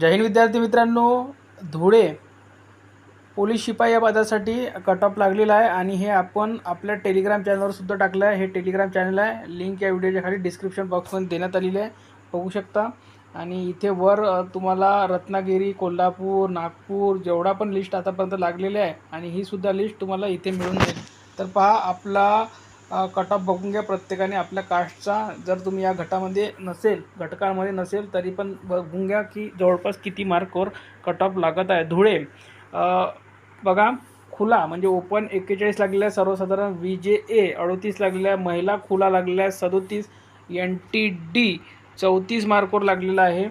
जैन विद्यार्थी मित्रांनो. धुळे पोलीस शिपाई या पदासाठी कट ऑफ लागलेला आहे आणि हे आपण आपल्या टेलिग्राम चॅनलवर सुद्धा टाकलं आहे. हे टेलिग्राम चॅनल आहे. लिंक या व्हिडिओच्या खाली डिस्क्रिप्शन बॉक्समध्ये देण्यात आलेली आहे. बघू शकता. आणि इथे वर तुम्हाला रत्नागिरी कोल्हापूर नागपूर जेवढा पण लिस्ट आतापर्यंत लागलेले आहे आणि ही सुद्धा लिस्ट तुम्हाला इथे मिळून जाईल. तर पहा आपला कट ऑफ बघून घ्या प्रत्येकाने आपल्या कास्टचा जर तुम्ही या गटामध्ये नसेल घटकांमध्ये नसेल तरी पण बघून घ्या की जवळपास किती मार्कवर कट ऑफ लागत आहे. धुळे बघा खुला म्हणजे ओपन एक्केचाळीस लागलेला आहे सर्वसाधारण व्ही जे ए अडोतीस लागलेला आहे महिला खुला लागलेला आहे सदोतीस एन टी डी चौतीस मार्कवर लागलेला आहे.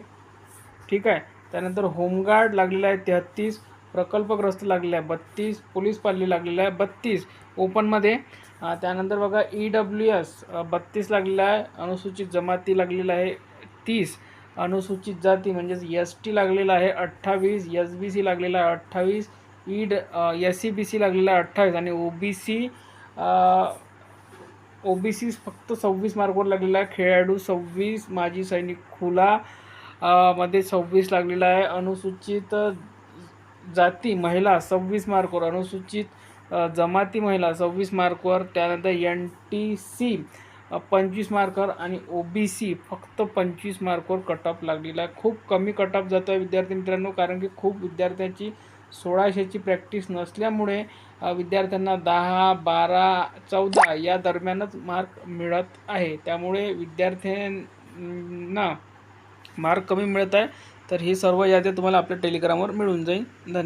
ठीक आहे? त्यानंतर होमगार्ड लागलेला आहे तेहत्तीस प्रकल्पग्रस्त लागलेला आहे बत्तीस पोलीस पाली लागलेला आहे बत्तीस. ओपनमध्ये त्यानंतर बघा ई डब्ल्यू एस बत्तीस लागलेला आहे. अनुसूचित जमाती लागलेला आहे. तीस. अनुसूचित जाती म्हणजेच एस टी लागलेला आहे. अठ्ठावीस. एस बी सी लागलेला आहे. अठ्ठावीस. ई ड एस सी बी सी लागलेला आहे. अठ्ठावीस. आणि O B C O B C फक्त सव्वीस मार्कवर लागलेला आहे. खेळाडू सव्वीस माजी सैनिक खुला मध्ये सव्वीस लागलेला आहे. अनुसूचित जाती महिला सव्वीस मार्कवर अनुसूचित जमाती महिला सव्वीस मार्कवर त्यानंतर एन टी सी पंचवीस मार्कवर आणि ओ बी सी फक्त पंचवीस मार्कवर कट ऑफ लागलेला आहे. खूप कमी कट ऑफ जातो आहे विद्यार्थी मित्रांनो कारण की खूप विद्यार्थ्यांची सोळाशेची प्रॅक्टिस नसल्यामुळे विद्यार्थ्यांना दहा बारा चौदा या दरम्यानच मार्क मिळत आहे. त्यामुळे विद्यार्थ्यांना मार्क कमी मिळत आहे तर ही सर्व याद्या तुम्हाला आपल्या टेलिग्रामवर मिळून जाईल. धन्यवाद.